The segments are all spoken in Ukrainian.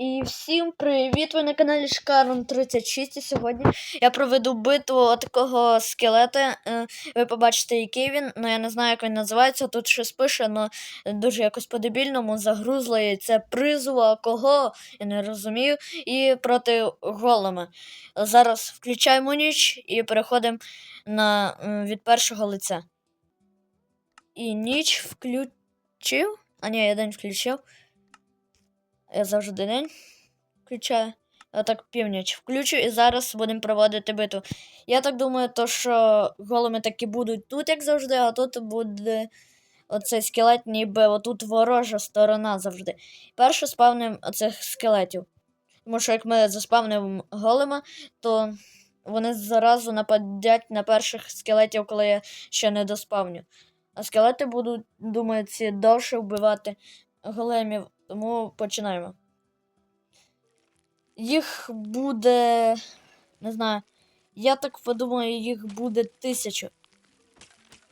І всім привіт! Ви на каналі Шкарон 36. І сьогодні я проведу битву такого скелета. Е, Ви побачите, який він. Ну я не знаю, як він називається. Тут щось пише, але дуже якось по-дебільному загрузло. І це призова кого, я не розумію. І проти голема. Зараз включаємо ніч і переходимо на від першого лиця. І ніч включив. А ні, я день включив. Я завжди день включаю. Я так північ включу і зараз будемо проводити битву. Я так думаю, то, що голими таки будуть тут, як завжди, а тут буде оцей скелет, ніби отут ворожа сторона завжди. Перше спавним оцих скелетів. Тому що як ми заспавнимо голема, то вони заразу нападять на перших скелетів, коли я ще не доспавню. А скелети будуть, думаю, ці довше вбивати големів. Тому починаємо. Їх буде. Не знаю. Я так подумаю, їх буде тисячу.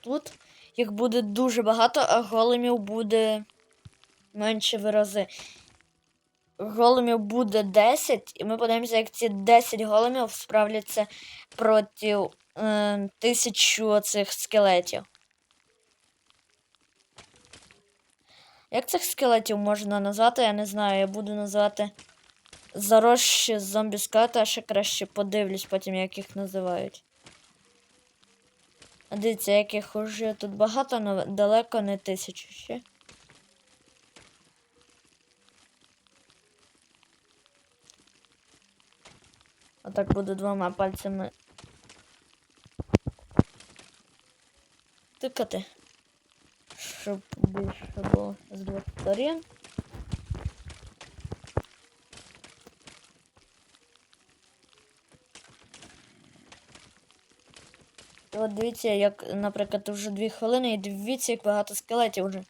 Тут їх буде дуже багато, а големів буде менше в рази. Големів буде 10, і ми подивимося, як ці 10 големів справляться проти е, тисячу оцих скелетів. Як цих скелетів можна назвати, я не знаю. Я буду називати заросші зомбі скелети, а ще краще подивлюсь потім, як їх називають. А дивіться, яких уже тут багато, але далеко не тисячу ще. Отак буду двома пальцями. Тикати щоб більше було з двох сторін. От дивіться, як, наприклад, вже дві хвилини, і дивіться, як багато скелетів вже.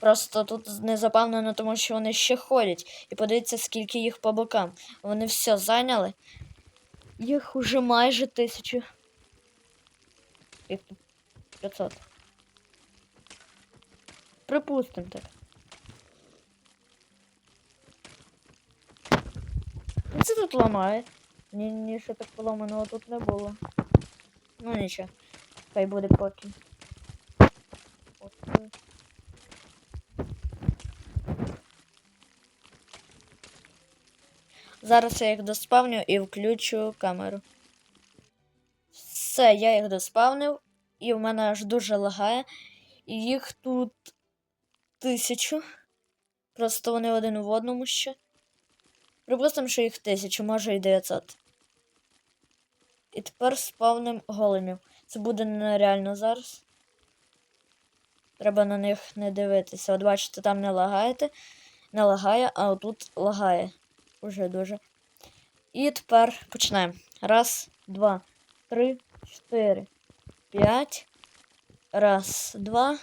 Просто тут не запевнено, тому що вони ще ходять. І подивіться, скільки їх по бокам. Вони все зайняли. Їх уже майже тисячу. Їх тут 500. Припустимо так. Це тут ламає. Ні, ні, що так поломаного тут не було. Ну нічого. Хай буде поки. Зараз я їх доспавню і включу камеру. Все, я їх доспавнив, і в мене аж дуже лагає. І їх тут тисячу. Просто вони один в одному ще. Припустимо, що їх тисячу, може і 900. І тепер спавним големів. Це буде нереально зараз. Треба на них не дивитися. От бачите, там не лагаєте. Не лагає, а отут лагає. Уже дуже. І тепер починаємо. Раз, два, три, чотири, п'ять. Раз, два.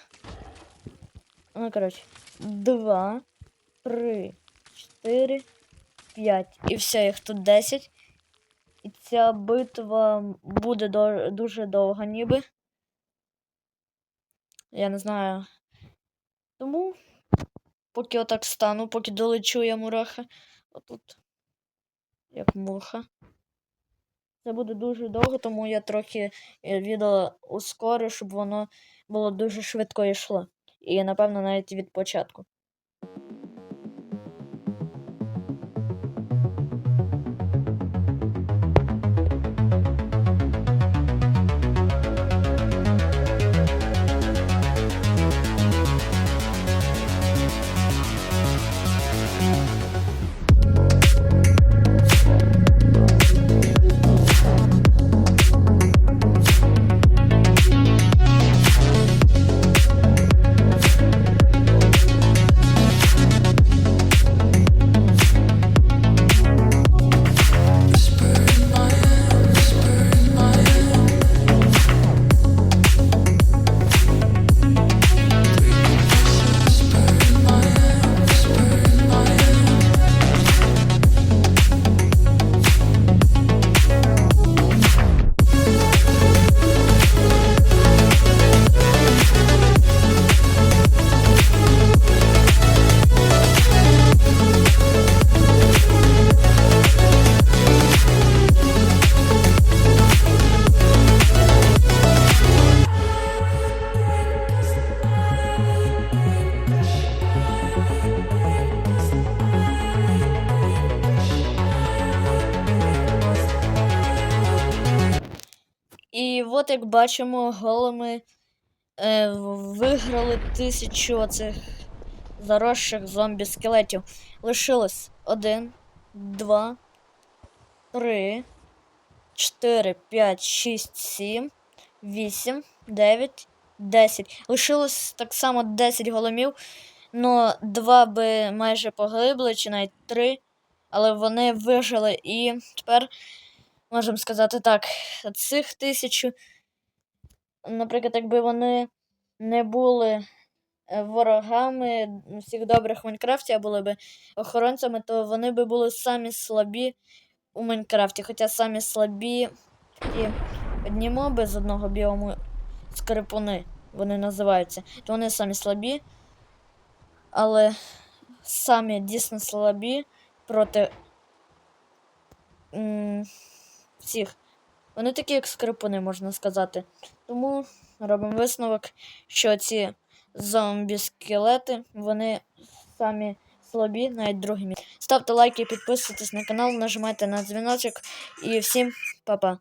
Ну, коротше, два, три, чотири, п'ять. І все, їх тут 10. І ця битва буде дуже довга, ніби. Я не знаю. Тому, поки отак стану, поки долечу я мураха. Отут. Як муха. Це буде дуже довго, тому я трохи е, відео ускорю, щоб воно було дуже швидко йшло. І, напевно, навіть від початку. Як бачимо, голими е, виграли тисячу оцих заросших зомбі-скелетів. Лишилось один, два, три, чотири, п'ять, шість, сім, вісім, дев'ять, десять. Лишилось так само 10 голомів. Ну, два би майже погибли, чи навіть три, але вони вижили. І тепер можемо сказати так, цих тисячу, наприклад, якби вони не були е, ворогами всіх добрих в Майнкрафті, а були б охоронцями, то вони би були самі слабі у Майнкрафті. Хоча самі слабі такі одні моби з одного біому скрипуни, вони називаються. То вони самі слабі, але самі дійсно слабі проти м, всіх. Вони такі, як скрипуни, можна сказати. Тому робимо висновок, що ці зомбі-скелети, вони самі слабі, навіть другі. Ставте лайки, підписуйтесь на канал, нажимайте на дзвіночок і всім па-па.